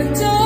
그